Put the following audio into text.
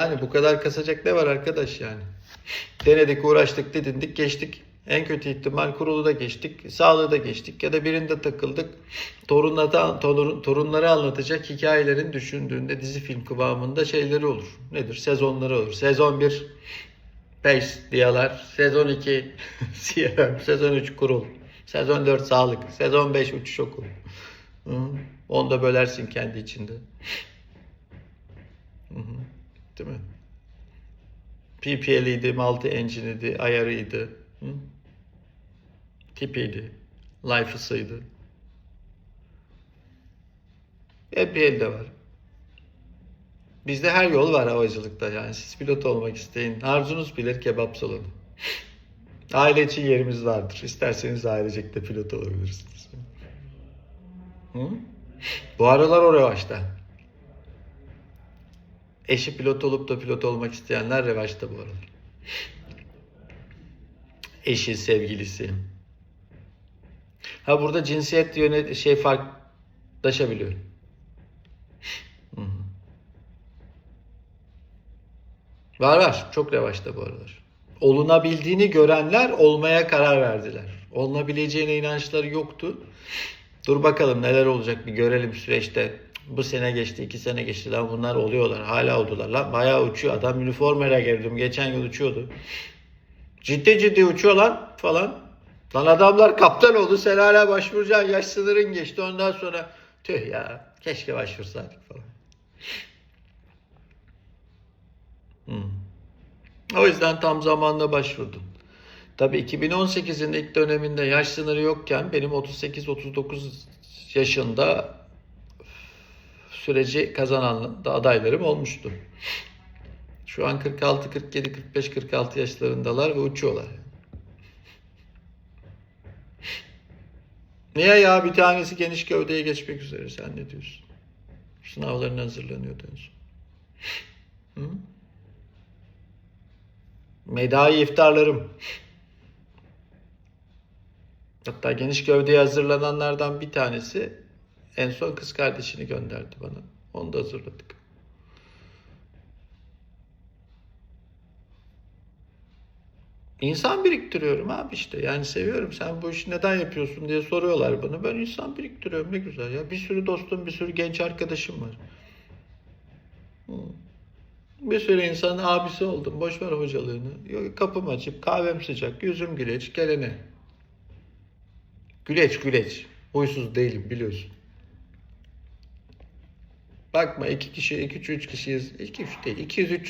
Yani bu kadar kasacak ne var arkadaş yani? Denedik, uğraştık, didindik, geçtik. En kötü ihtimal kurulu da geçtik, sağlığı da geçtik ya da birinde takıldık. Torunlara, torun, torunları anlatacak hikayelerin düşündüğünde dizi film kıvamında şeyleri olur. Nedir? Sezonları olur. Sezon 1 Pace diyorlar. Sezon 2 CRM. Sezon 3 kurul. Sezon 4 sağlık. Sezon 5 uçuş okulu. Onu da bölersin kendi içinde. Değil mi? PPL'iydi, multi engine'iydi, ayarıydı. Hı? Tipiydi. Life'ısıydı. Hep bir elde var. Bizde her yol var havacılıkta yani. Siz pilot olmak isteyin. Arzunuz bilir kebap salonu. Aile için yerimiz vardır. İsterseniz ailecek de pilot olabilirsiniz. Hı? Bu aralar o revaçta. Eşi pilot olup da pilot olmak isteyenler revaçta bu aralar. Eşi, sevgilisi. Ha burada cinsiyet yönet şey farklılaşabiliyor. Hı. Var var. Çok revaçta bu aralar. Olunabildiğini görenler olmaya karar verdiler. Olunabileceğine inançları yoktu. Dur bakalım neler olacak bir görelim süreçte. Bu sene geçti, iki sene geçti lan bunlar oluyorlar. Hala oldular lan. Bayağı uçuyor. Adam üniformayla girdim. Geçen yıl uçuyordu. Ciddi ciddi uçuyor lan falan. Lan adamlar kaptan oldu. Sen hala başvuracaksın. Yaş sınırın geçti. Ondan sonra tüh ya keşke başvursaydık falan. Hmm. O yüzden tam zamanla başvurdum. Tabii 2018'in ilk döneminde yaş sınırı yokken benim 38-39 yaşında süreci kazanan da adaylarım olmuştu. Şu an 46, 47, 45, 46 yaşlarındalar ve uçuyorlar. Niye ya bir tanesi geniş gövdeye geçmek üzere sen ne diyorsun? Sınavlarına hazırlanıyordu en son. Hı? Medai iftarlarım. Hatta geniş gövdeye hazırlananlardan bir tanesi en son kız kardeşini gönderdi bana. Onu da hazırladık. İnsan biriktiriyorum abi işte. Yani seviyorum. Sen bu işi neden yapıyorsun diye soruyorlar bana. Ben insan biriktiriyorum. Ne güzel ya. Bir sürü dostum, bir sürü genç arkadaşım var. Hı. Bir sürü insanın abisi oldum. Boş ver hocalığını. Kapım açıp kahvem sıcak, yüzüm güleç, gelene. Güleç güleç. Huysuz değilim biliyorsun. Bakma iki kişi, iki üç, üç kişiyiz. İki üç değil, 200 300